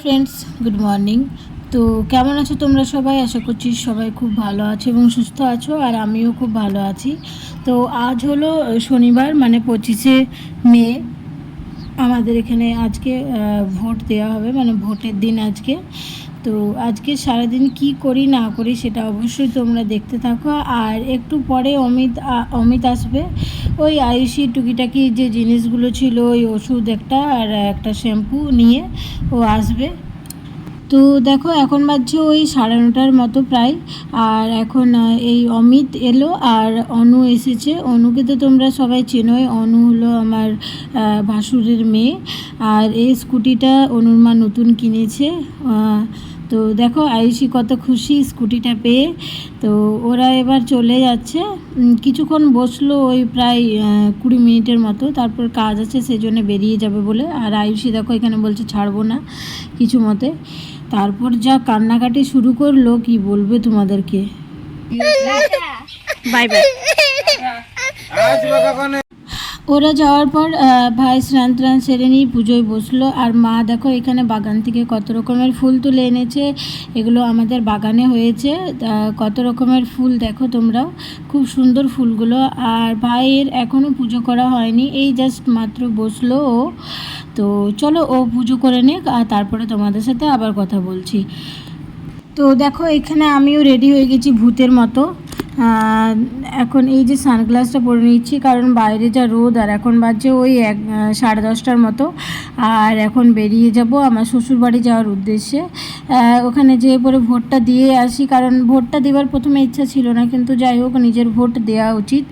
Friends good morning তো কেমন আছো তোমরা সবাই? আশা করছি সবাই খুব ভালো আছো এবং সুস্থ আছো, আর আমিও খুব ভালো আছি। তো আজ হলো শনিবার মানে পঁচিশে মে। আমাদের এখানে আজকে ভোট দেওয়া হবে মানে ভোটের দিন আজকে। তো আজকে সারাদিন কি করি না করি সেটা অবশ্যই তোমরা দেখতে থাকো। আর একটু পরে অমিত অমিত আসবে। ওই আয়ুষি টুকিটাকি যে জিনিসগুলো ছিল, ওই ওষুধ একটা আর একটা শ্যাম্পু নিয়ে ও আসবে। তো দেখো, এখন বাজছে ওই সাড়ে নটার মতো প্রায়। আর এখন এই অমিত এলো আর অনু এসেছে। অনুকে তো তোমরা সবাই চেনোই। অনু হলো আমার ভাসুরের মেয়ে। আর এই স্কুটিটা অনুর মা নতুন কিনেছে। তো দেখো, আয়ুষি কত খুশি স্কুটিটা পেয়ে। তো ওরা এবার চলে যাচ্ছে। কিছুক্ষণ বসল ওই প্রায় কুড়ি মিনিটের মতো। তারপর কাজ আছে সেই সেজন্য বেরিয়ে যাবে বলে। আর আয়ুষি দেখো, এখানে বলছে ছাড়বো না কিছু মতে। তারপর যা কান্নাকাটি শুরু করল কি বলবে তোমাদেরকে? Bye bye. ওরা যাওয়ার পর ভাই স্নান টান সেরে নিয়ে পুজোয় বসল। আর মা দেখো এখানে বাগান থেকে কত রকমের ফুল তুলে এনেছে। এগুলো আমাদের বাগানে হয়েছে। কত রকমের ফুল দেখো তোমরাও। খুব সুন্দর ফুলগুলো। আর ভাইয়ের এখনও পুজো করা হয়নি। এই জাস্ট মাত্র বসল ও। তো চলো ও পুজো করে নিক আর তারপরে তোমাদের সাথে আবার কথা বলছি। তো দেখো, এখানে আমিও রেডি হয়ে গেছি ভূতের মতো। এখন এই যে সানগ্লাসটা পরে নিচ্ছি, কারণ বাইরে যা রোদ আর এখন বাজছে ওই এক সাড়ে দশটার মতো। আর এখন বেরিয়ে যাব আমার শ্বশুরবাড়ি যাওয়ার উদ্দেশ্যে। ওখানে যেয়ে পরে ভোটটা দিয়ে আসি, কারণ ভোটটা দেওয়ার প্রথমে ইচ্ছা ছিল না, কিন্তু যাই হোক, নিজের ভোট দেওয়া উচিত।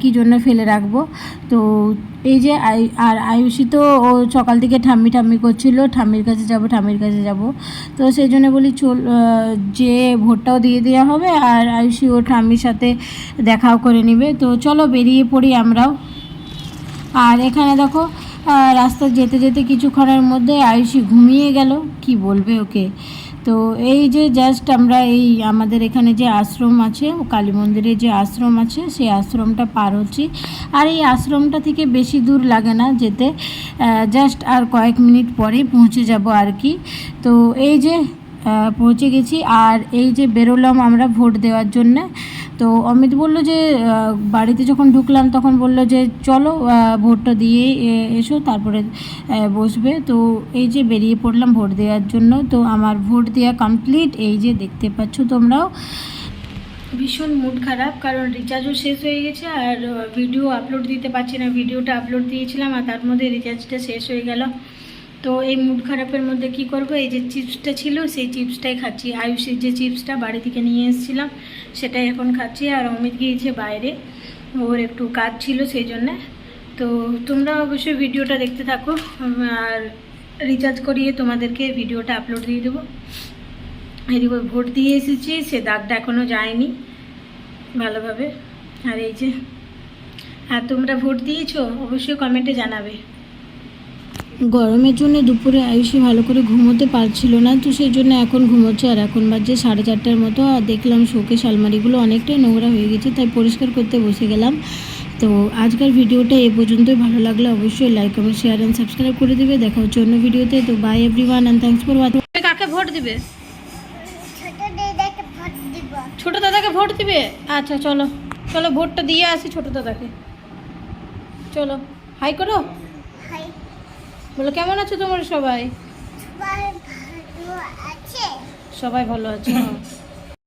কি জন্য ফেলে রাখব? তো এই যে আর আয়ুষি তো ও সকাল থেকে ঠাম্মি ঠাম্মি করছিল, ঠাম্মির কাছে যাব, ঠাম্মির কাছে যাব। তো সেই জন্য বলি চল যে ভোটটাও দিয়ে দেওয়া হবে আর আয়ুষি ও ঠাম্মির সাথে দেখাও করে নেবে। তো চলো বেরিয়ে পড়ি আমরাও। আর এখানে দেখো রাস্তা যেতে যেতে কিছুক্ষণের মধ্যে আয়ুষি ঘুমিয়ে গেল। কি বলবে ওকে? তো এই যে জাস্ট আমরা এই আমাদের এখানে যে আশ্রম আছে কালী মন্দিরে যে আশ্রম আছে, সেই আশ্রমটা পার হচ্ছি। আর এই আশ্রমটা থেকে বেশি দূর লাগে না যেতে। জাস্ট আর কয়েক মিনিট পরে পৌঁছে যাব আর কি। তো এই যে পৌঁছে গেছি। আর এই যে বেরোলাম আমরা ভোট দেওয়ার জন্যে তো অমিত বলল যে বাড়িতে যখন ঢুকলাম তখন বলল যে, চলো ভোটটা দিয়ে এসো, তারপরে বসবে। তো এই যে বেরিয়ে পড়লাম ভোট দেওয়ার জন্য, তো আমার ভোট দেওয়া কমপ্লিট এই যে দেখতে পাচ্ছ তোমরাও। ভীষণ মুড খারাপ, কারণ রিচার্জও শেষ হয়ে গেছে, আর ভিডিও আপলোড দিতে পারছি না। ভিডিওটা আপলোড দিয়েছিলাম, আর তার মধ্যে রিচার্জটা শেষ হয়ে গেল। তো এই মুড খারাপের মধ্যে কি করব? এই যে চিপসটা ছিল, সেই চিপসটাই খাচ্ছি। আয়ুষের যে চিপসটা বাড়ি থেকে নিয়ে এসেছিলাম, সেটাই এখন খাচ্ছি। আর অমিত গিয়েছে বাইরে, ওর একটু কাজ ছিল সেই জন্যে। তো তোমরা অবশ্যই ভিডিওটা দেখতে থাকো, আর রিচার্জ করিয়ে তোমাদেরকে ভিডিওটা আপলোড দিয়ে দেবো। এদিকে ভোট দিয়ে এসেছি, সে দাগটা এখনও যায়নি ভালোভাবে। আর এই যে, আর তোমরা ভোট দিয়েছ? অবশ্যই কমেন্টে জানাবে। গরমের জন্য দুপুরে আয়ুষি ভালো করে ঘুমোতে পারছিল না তো সেই জন্য এখন ঘুমোচ্ছে। আর এখন বাজছে সাড়ে চারটার মতো আর দেখলাম শোকেশ আলমারিগুলো অনেকটাই নোংরা হয়ে গেছে তাই পরিষ্কার করতে বসে গেলাম। তো আজকের ভিডিওটা এ পর্যন্তই ভালো লাগলে অবশ্যই like comment share and subscribe করে দেবে। দেখা হচ্ছে অন্য ভিডিওতে তো bye everyone and thanks for watching কাকে ভোট দিবে? ছোট দিদাকে ভোট দিব। ছোট দাদাকে ভোট দিবে? আচ্ছা চলো। চলো ভোটটা দিয়ে আসি ছোট দাদাকে। চলো হাই করো। হাই। বলো কেমন আছো তোমার সবাই? সবাই ভালো আছে?